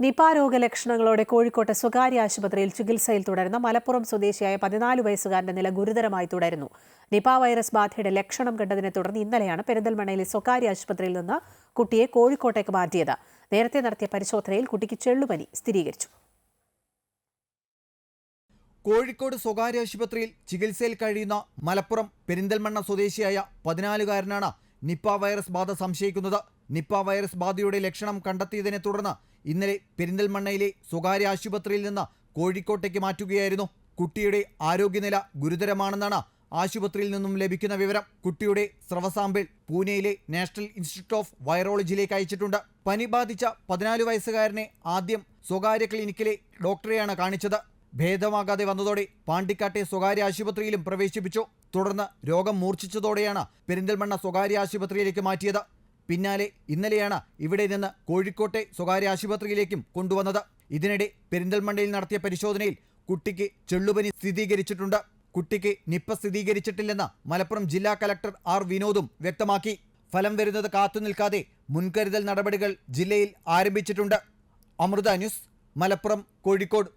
Nipah രോഗലക്ഷണങ്ങളോടെ കോഴിക്കോട്ടെ സ്വകാര്യ ആശുപത്രിയിൽ ചികിത്സയിൽ തുടരുന്ന മലപ്പുറം സ്വദേശിയായ പതിനാല് വയസ്സുകാരന്റെ നില ഗുരുതരമായി തുടരുന്നു. നിപ വൈറസ് ബാധയുടെ ലക്ഷണം കണ്ടതിനെ തുടർന്ന് ഇന്നലെയാണ് പെരിന്തൽമണ്ണയിലെ സ്വകാര്യ ആശുപത്രിയിൽ നിന്ന് കുട്ടിയെ കോഴിക്കോട്ടേക്ക് മാറ്റിയത്. നേരത്തെ നടത്തിയ പരിശോധനയിൽ കുട്ടിക്ക് ചെള്ളുപനി സ്ഥിരീകരിച്ചു. കോഴിക്കോട് സ്വകാര്യ ആശുപത്രിയിൽ ചികിത്സയിൽ കഴിയുന്ന മലപ്പുറം പെരിന്തൽമണ്ണ സ്വദേശിയായ പതിനാലുകാരനാണ് നിപ്പ വൈറസ് ബാധ സംശയിക്കുന്നത്. നിപ്പ വൈറസ് ബാധയുടെ ലക്ഷണം കണ്ടെത്തിയതിനെ തുടർന്ന് ഇന്നലെ പെരിന്തൽമണ്ണയിലെ സ്വകാര്യ ആശുപത്രിയിൽ നിന്ന് കോഴിക്കോട്ടേക്ക് മാറ്റുകയായിരുന്നു. കുട്ടിയുടെ ആരോഗ്യനില ഗുരുതരമാണെന്നാണ് ആശുപത്രിയിൽ നിന്നും ലഭിക്കുന്ന വിവരം. കുട്ടിയുടെ സ്രവസാമ്പിൾ പൂനെയിലെ നാഷണൽ ഇൻസ്റ്റിറ്റ്യൂട്ട് ഓഫ് വൈറോളജിയിലേക്ക് അയച്ചിട്ടുണ്ട്. പനി ബാധിച്ച പതിനാല് വയസ്സുകാരനെ ആദ്യം സ്വകാര്യ ക്ലിനിക്കിലെ ഡോക്ടറെയാണ് കാണിച്ചത്. ഭേദമാകാതെ വന്നതോടെ പാണ്ടിക്കാട്ടെ സ്വകാര്യ ആശുപത്രിയിലും പ്രവേശിപ്പിച്ചു. തുടർന്ന് രോഗം മൂർച്ഛിച്ചതോടെയാണ് പെരിന്തൽമണ്ണ സ്വകാര്യ ആശുപത്രിയിലേക്ക് മാറ്റിയത്. പിന്നാലെ ഇന്നലെയാണ് ഇവിടെ നിന്ന് കോഴിക്കോട്ടെ സ്വകാര്യ ആശുപത്രിയിലേക്കും കൊണ്ടുവന്നത്. ഇതിനിടെ പെരിന്തൽമണ്ണയിൽ നടത്തിയ പരിശോധനയിൽ കുട്ടിക്ക് ചെള്ളുപനി സ്ഥിരീകരിച്ചിട്ടുണ്ട്. കുട്ടിക്ക് നിപ്പ സ്ഥിരീകരിച്ചിട്ടില്ലെന്ന് മലപ്പുറം ജില്ലാ കലക്ടർ ആർ വിനോദും വ്യക്തമാക്കി. ഫലം വരുന്നത് കാത്തുനിൽക്കാതെ മുൻകരുതൽ നടപടികൾ ജില്ലയിൽ ആരംഭിച്ചിട്ടുണ്ട്. അമൃത ന്യൂസ് മലപ്പുറം കോഴിക്കോട്.